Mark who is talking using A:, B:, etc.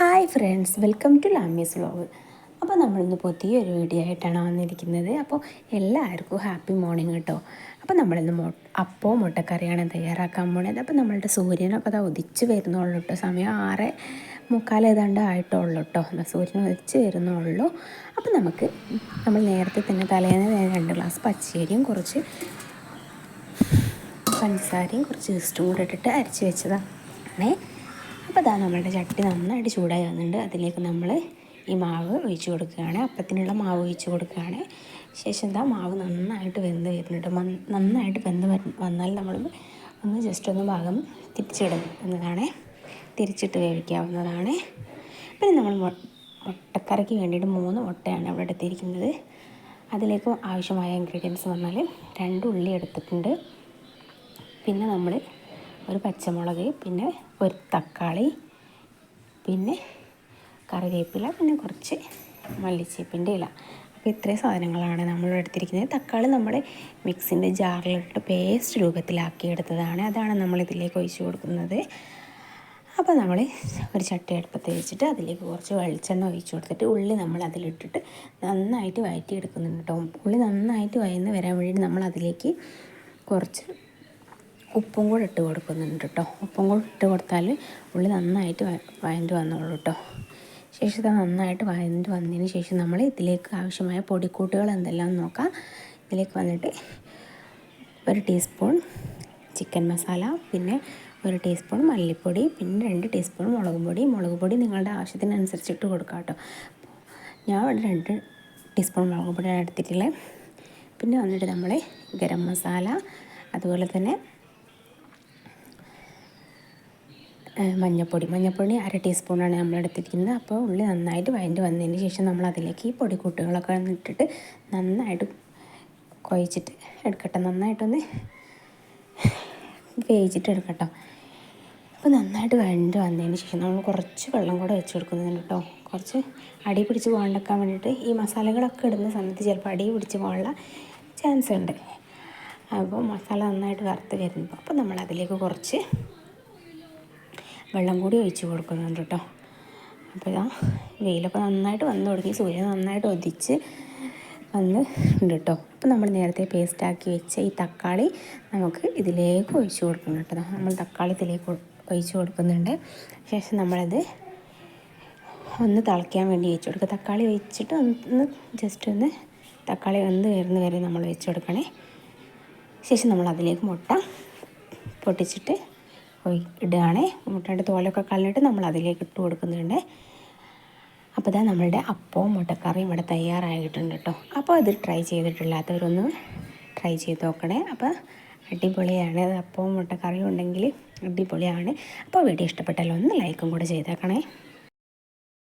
A: Hi friends welcome to Lamees vlog അപ്പോൾ നമ്മളിന്ന് പുതിയൊരു വീഡിയോ ആയിട്ടാണ് വന്നിരിക്കുന്നത്. അപ്പോൾ എല്ലാവർക്കും ഹാപ്പി മോർണിംഗ് കേട്ടോ. അപ്പോൾ നമ്മളിന്ന് മൊ അപ്പോൾ മുട്ടക്കറിയാണ് തയ്യാറാക്കാൻ പോണത്. അപ്പോൾ നമ്മളുടെ സൂര്യനൊക്കെ അത് ഉദിച്ച് വരുന്നുള്ളൂ കേട്ടോ. സമയം ആറ് മുക്കാൽ ഏതാണ്ട് ആയിട്ടുള്ളൂ കേട്ടോ. സൂര്യൻ ഉദിച്ച് വരുന്നുള്ളൂ. അപ്പോൾ നമുക്ക് നമ്മൾ നേരത്തെ തന്നെ തലേന്ന് രണ്ട് ഗ്ലാസ് പച്ചരിയും കുറച്ച് പഞ്ചസാരയും കുറച്ച് ഈസ്റ്റും കൂടെ ഇട്ടിട്ട് അരച്ച് വെച്ചതാണ് അപ്പോൾ അതാ നമ്മളുടെ ചട്ടി നന്നായിട്ട് ചൂടായി വന്നിട്ടുണ്ട്. അതിലേക്ക് നമ്മൾ ഈ മാവ് ഒഴിച്ചു കൊടുക്കുകയാണ്. അപ്പത്തിനുള്ള മാവ് ഒഴിച്ചു കൊടുക്കുകയാണ്. ശേഷം എന്താ മാവ് നന്നായിട്ട് വെന്ത് വരുന്നുണ്ട് നന്നായിട്ട് വെന്ത് വന്നാൽ നമ്മൾ ഒന്ന് ജസ്റ്റ് ഒന്ന് ഭാഗം തിരിച്ചിടുന്നതാണ്. തിരിച്ചിട്ട് വേവിക്കാവുന്നതാണ്. പിന്നെ നമ്മൾ മുട്ടക്കറിക്ക് വേണ്ടിയിട്ട് മൂന്ന് മുട്ടയാണ് അവിടെ എടുത്തിരിക്കുന്നത്. അതിലേക്ക് ആവശ്യമായ ഇൻഗ്രീഡിയൻസ് പറഞ്ഞാൽ രണ്ട് ഉള്ളി എടുത്തിട്ടുണ്ട്. പിന്നെ നമ്മൾ ഒരു പച്ചമുളക് പിന്നെ ഒരു തക്കാളി പിന്നെ കറിവേപ്പില പിന്നെ കുറച്ച് മല്ലിച്ചേപ്പിന്റെ ഇല. അപ്പോൾ ഇത്രയും സാധനങ്ങളാണ് നമ്മൾ എടുത്തിരിക്കുന്നത്. തക്കാളി നമ്മൾ മിക്സിന്റെ ജാറിലിട്ട് പേസ്റ്റ് രൂപത്തിലാക്കി എടുത്തതാണ് അതാണ് നമ്മൾ ഇതിലേക്ക് ഒഴിച്ച് കൊടുക്കുന്നത്. അപ്പോൾ നമ്മൾ ഒരു ചട്ടി അടുപ്പത്ത് വെച്ചിട്ട് അതിലേക്ക് കുറച്ച് വെളിച്ചെണ്ണ ഒഴിച്ച് കൊടുത്തിട്ട് ഉള്ളി നമ്മൾ അതിലിട്ടിട്ട് നന്നായിട്ട് വഴറ്റി എടുക്കുന്നുണ്ട് കേട്ടോ. ഉള്ളി നന്നായിട്ട് വയന്ന് വരാൻ വേണ്ടി നമ്മൾ അതിലേക്ക് കുറച്ച് ഉപ്പും കൂടെ ഇട്ട് കൊടുക്കുന്നുണ്ട് കേട്ടോ ഉപ്പും കൂടെ ഇട്ട് കൊടുത്താൽ ഉള്ളി നന്നായിട്ട് വഴണ്ട് വന്നോളൂ കേട്ടോ ശേഷം ഇത് നന്നായിട്ട് വഴണ്ട് വന്നതിന് ശേഷം നമ്മൾ ഇതിലേക്ക് ആവശ്യമായ പൊടിക്കൂട്ടുകൾ എന്തെല്ലാം നോക്കാം. ഇതിലേക്ക് വന്നിട്ട് ഒരു ടീസ്പൂൺ ചിക്കൻ മസാല പിന്നെ ഒരു ടീസ്പൂൺ മല്ലിപ്പൊടി പിന്നെ രണ്ട് ടീസ്പൂൺ മുളക് പൊടി. മുളക് പൊടി നിങ്ങളുടെ ആവശ്യത്തിനനുസരിച്ചിട്ട് കൊടുക്കാം കേട്ടോ ഞാൻ ഇവിടെ രണ്ട് ടീസ്പൂൺ മുളക് പൊടിയാണ് എടുത്തിട്ടുള്ളത്. പിന്നെ വന്നിട്ട് നമ്മൾ ഗരം മസാല അതുപോലെ തന്നെ മഞ്ഞൾപ്പൊടി മഞ്ഞൾപ്പൊടി അര ടീസ്പൂണാണ് നമ്മൾ എടുത്തിരിക്കുന്നത് അപ്പോൾ ഉള്ളി നന്നായിട്ട് വഴണ്ട് വന്നതിന് ശേഷം നമ്മൾ അതിലേക്ക് ഈ പൊടിക്കൂട്ടുകളൊക്കെ ഇട്ടിട്ട് നന്നായിട്ട് കുഴച്ചിട്ട് എടുക്കട്ടെ. നന്നായിട്ടൊന്ന് വേവിച്ചിട്ട് എടുക്കട്ടോ അപ്പോൾ നന്നായിട്ട് വഴണ്ട് വന്നതിന് ശേഷം നമ്മൾ കുറച്ച് വെള്ളം കൂടെ വെച്ച് കൊടുക്കുന്നുണ്ട് കേട്ടോ. കുറച്ച് അടി പിടിച്ച് പോകാണ്ടിരിക്കാൻ വേണ്ടിയിട്ട് ഈ മസാലകളൊക്കെ ഇടുന്ന സമയത്ത് ചിലപ്പോൾ അടി പിടിച്ച് പോകാനുള്ള ചാൻസ് ഉണ്ട് അപ്പോൾ മസാല നന്നായിട്ട് വറുത്ത് വരുമ്പോൾ അപ്പോൾ നമ്മളതിലേക്ക് കുറച്ച് വെള്ളം കൂടി ഒഴിച്ച് കൊടുക്കുന്നുണ്ട് കേട്ടോ. അപ്പോൾ ഇതാ വെയിലൊക്കെ നന്നായിട്ട് വന്നു തുടങ്ങി. സൂര്യൻ നന്നായിട്ട് ഒതിച്ച് വന്ന് ഉണ്ട് കേട്ടോ. അപ്പോൾ നമ്മൾ നേരത്തെ പേസ്റ്റാക്കി വെച്ച ഈ തക്കാളി നമുക്ക് ഇതിലേക്ക് ഒഴിച്ച് കൊടുക്കണം കേട്ടോ. നമ്മൾ തക്കാളി ഇതിലേക്ക് ഒഴിച്ച് കൊടുക്കുന്നുണ്ട്. ശേഷം നമ്മളത് ഒന്ന് തിളയ്ക്കാൻ വേണ്ടി വെച്ച് കൊടുക്കുക. തക്കാളി വെച്ചിട്ട് ഒന്ന് ജസ്റ്റ് ഒന്ന് തക്കാളി വെന്ത് വരുന്ന വരെ നമ്മൾ വെച്ച് കൊടുക്കണേ. ശേഷം നമ്മൾ അതിലേക്ക് മുട്ട പൊട്ടിച്ചിട്ട് ഇടുകയാണേ. മുട്ടയുടെ തോലൊക്കെ കളഞ്ഞിട്ട് നമ്മൾ അതിലേക്ക് ഇട്ട് കൊടുക്കുന്നുണ്ട്. അപ്പോൾ ഇതാ നമ്മളുടെ അപ്പവും മുട്ടക്കറിയും ഇവിടെ തയ്യാറായിട്ടുണ്ട് കേട്ടോ. അപ്പോൾ അത് ട്രൈ ചെയ്തിട്ടില്ലാത്തവരൊന്ന് ട്രൈ ചെയ്ത് നോക്കണേ. അപ്പോൾ അടിപൊളിയാണ്. അപ്പവും മുട്ടക്കറിയും ഉണ്ടെങ്കിൽ അടിപൊളിയാണ്. അപ്പോൾ വീഡിയോ ഇഷ്ടപ്പെട്ടാലോ ഒന്ന് ലൈക്കും കൂടെ ചെയ്തേക്കണേ.